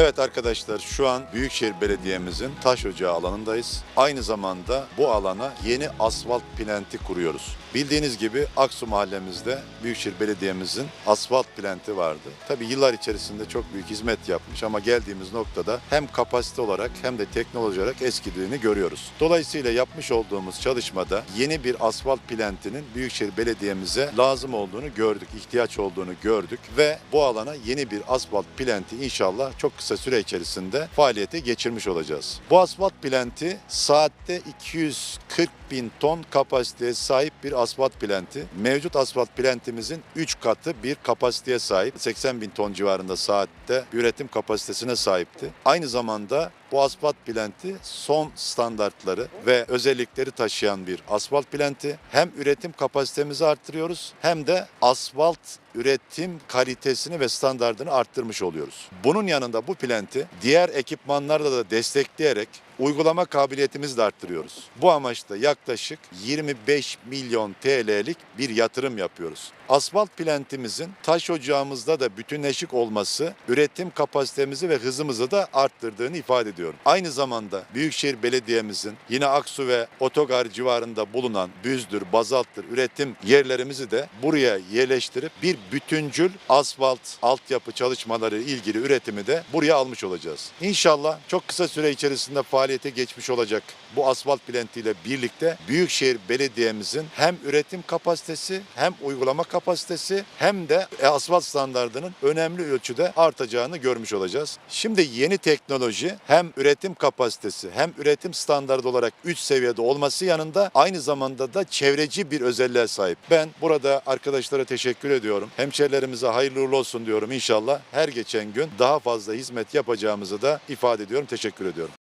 Evet arkadaşlar şu an Büyükşehir Belediye'mizin taş ocağı alanındayız. Aynı zamanda bu alana yeni asfalt plenti kuruyoruz. Bildiğiniz gibi Aksu mahallemizde Büyükşehir Belediye'mizin asfalt plenti vardı. Tabii yıllar içerisinde çok büyük hizmet yapmış ama geldiğimiz noktada hem kapasite olarak hem de teknoloji olarak eskidiğini görüyoruz. Dolayısıyla yapmış olduğumuz çalışmada yeni bir asfalt plantinin Büyükşehir Belediye'mize lazım olduğunu gördük, ihtiyaç olduğunu gördük ve bu alana yeni bir asfalt planti inşallah çok kısa süre içerisinde faaliyete geçirmiş olacağız. Bu asfalt planti saatte 240 bin ton kapasiteye sahip bir asfalt planti. Mevcut asfalt plantimizin 3 katı bir kapasiteye sahip. 80 bin ton civarında saatte üretim kapasitesine sahipti. Aynı zamanda bu asfalt planti son standartları ve özellikleri taşıyan bir asfalt planti. Hem üretim kapasitemizi arttırıyoruz hem de asfalt üretim kalitesini ve standartını arttırmış oluyoruz. Bunun yanında bu planti diğer ekipmanlarla da destekleyerek uygulama kabiliyetimizi de arttırıyoruz. Bu amaçla yaklaşık 25 milyon TL'lik bir yatırım yapıyoruz. Asfalt plantimizin taş ocağımızda da bütünleşik olması üretim kapasitemizi ve hızımızı da arttırdığını ifade ediyorum. Aynı zamanda Büyükşehir Belediye'mizin yine Aksu ve Otogar civarında bulunan büzdür, bazalttır üretim yerlerimizi de buraya yerleştirip bir bütüncül asfalt altyapı çalışmaları ilgili üretimi de buraya almış olacağız. İnşallah çok kısa süre içerisinde faaliyete geçmiş olacak bu asfalt plantiyle birlikte Büyükşehir Belediye'mizin hem üretim kapasitesi hem uygulama kapasitesi hem de asfalt standartının önemli ölçüde artacağını görmüş olacağız. Şimdi yeni teknoloji üretim kapasitesi hem üretim standardı olarak 3 seviyede olması yanında aynı zamanda da çevreci bir özelliğe sahip. Ben burada arkadaşlara teşekkür ediyorum. Hemşerilerimize hayırlı uğurlu olsun diyorum inşallah. Her geçen gün daha fazla hizmet yapacağımızı da ifade ediyorum. Teşekkür ediyorum.